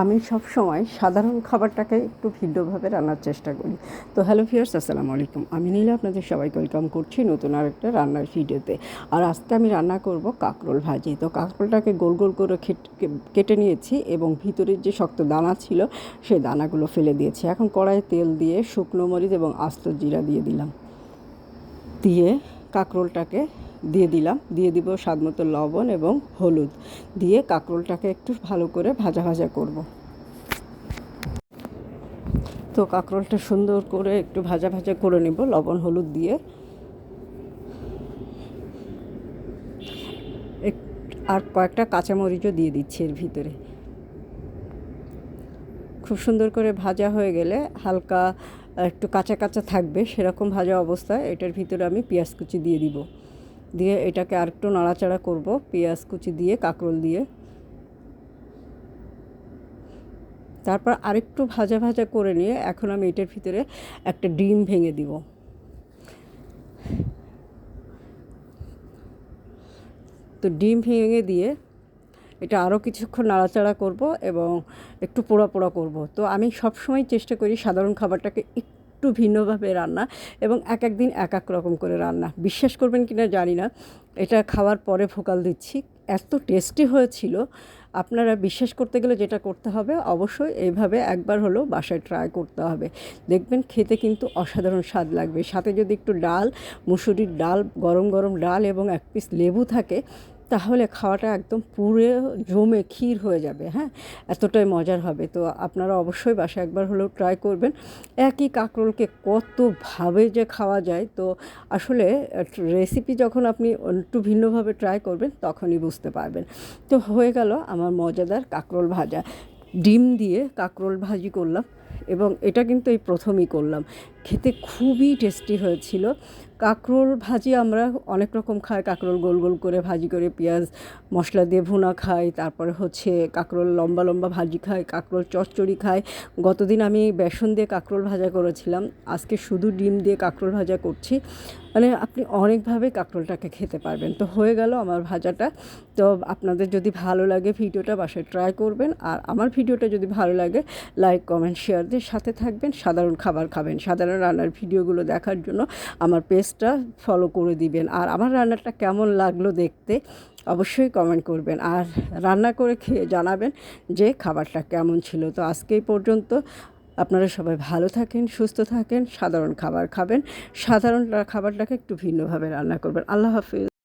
আমি সব সময় সাধারণ খাবারটাকে একটু ভিন্নভাবে রান্নার চেষ্টা করি। তো হ্যালো ফিয়ার্স আসসালামু আলাইকুম। আমি নীলা, আপনাদের সবাইকে ওয়েলকাম করছি নতুন আরেকটা রান্নার ভিডিওতে। আর আজকে আমি রান্না করব কাঁকরোল ভাজি। তো কাঁকরোলটাকে গোল গোল করে কেটে নিয়েছি এবং ভিতরের যে শক্ত দানা ছিল, সেই দানাগুলো ফেলে দিয়েছি। এখন কড়াইয়ে তেল দিয়ে শুকনো মরিচ এবং আস্ত জিরা দিয়ে দিলাম। দিয়ে কাঁকরোলটাকে দিয়ে দিলাম। দিয়ে দিব স্বাদ মতো লবণ এবং হলুদ। দিয়ে কাঁকরোলটাকে একটু ভালো করে ভাজা ভাজা করব। তো কাঁকরোলটা সুন্দর করে একটু ভাজা ভাজা করে নেব লবণ হলুদ দিয়ে। আর কয়েকটা কাঁচামরিচও দিয়ে দিচ্ছি এর ভিতরে। খুব সুন্দর করে ভাজা হয়ে গেলে হালকা একটু কাঁচা কাঁচা থাকবে সেরকম ভাজা অবস্থায় এটার ভিতরে আমি পেঁয়াজ কুচি দিয়ে দিব। দিয়ে এটাকে আরেকটু নাড়াচাড়া করব, পেঁয়াজ কুচি দিয়ে, কাঁকরোল দিয়ে। তারপর আরেকটু ভাজা ভাজা করে নিয়ে এখন আমি এটার ভিতরে একটা ডিম ভেঙে দিব। তো ডিম ভেঙে দিয়ে এটা আরও কিছুক্ষণ নাড়াচাড়া করব এবং একটু পোড়া পোড়া করব। তো আমি সবসময় চেষ্টা করি সাধারণ খাবারটাকে একটু ভিন্নভাবে রান্না এবং এক এক দিন এক এক রকম করে রান্না। বিশ্বাস করবেন কিনা জানি না, এটা খাওয়ার পরে ভোকাল দিচ্ছি। এত টেস্টি হয়েছিল, আপনারা বিশ্বাস করতে গেলে যেটা করতে হবে অবশ্যই এইভাবে একবার হলেও বাসায় ট্রাই করতে হবে। দেখবেন খেতে কিন্তু অসাধারণ স্বাদ লাগবে। সাথে যদি একটু ডাল, মুসুরির ডাল, গরম গরম ডাল এবং এক পিস লেবু থাকে তাহলে খাওয়াটা একদম পুরো জমে ক্ষীর হয়ে যাবে হ্যাঁ? এতটাই মজার হবে। তো আপনারা অবশ্যই বাসায় একবার হলেও ট্রাই করবেন। একই কাঁকরোলকে কতভাবে যে খাওয়া যায়, তো আসলে রেসিপি যখন আপনি একটু ভিন্নভাবে ট্রাই করবেন, তখনই বুঝতে পারবেন। তো হয়ে গেল আমার মজাদার কাঁকরোল ভাজা। ডিম দিয়ে কাঁকরোল ভাজি করলাম এবং এটা কিন্তু এই প্রথমই করলাম। খেতে খুবই টেস্টি হয়েছিল। কাঁকরোল ভাজি আমরা অনেক রকম খাই। কাঁকরোল গোল গোল করে ভাজি করে পেঁয়াজ, মশলা দিয়ে ভুনা খাই। তারপরে হচ্ছে কাঁকরোল লম্বা লম্বা ভাজি খাই, কাঁকরোল চচ্চড়ি খাই। গতদিন আমি বেসন দিয়ে কাঁকরোল ভাজা করেছিলাম। আজকে শুধু ডিম দিয়ে কাঁকরোল ভাজা করছি। মানে আপনি অনেকভাবে কাঁকরোলটাকে খেতে পারবেন। তো হয়ে গেল আমার ভাজাটা। তো আপনাদের যদি ভালো লাগে ভিডিওটা বাসায় ট্রাই করবেন। আর আমার ভিডিওটা যদি ভালো লাগে, লাইক, কমেন্ট, শেয়ার দিয়ে সাথে থাকবেন। সাধারণ খাবার খাবেন। সাধারণ রান্নার ভিডিওগুলো দেখার জন্য আমার পেজটা ফলো করে দিবেন। আর আমার রান্নাটা কেমন লাগল দেখতে অবশ্যই কমেন্ট করবেন। আর রান্না করে খেয়ে জানাবেন যে খাবারটা কেমন ছিল। তো আজকে পর্যন্ত আপনারা সবাই ভালো থাকেন, সুস্থ থাকেন, সাধারণ খাবার খাবেন, সাধারণ খাবারটাকে একটু ভিন্নভাবে রান্না করবেন। আল্লাহ হাফিজ।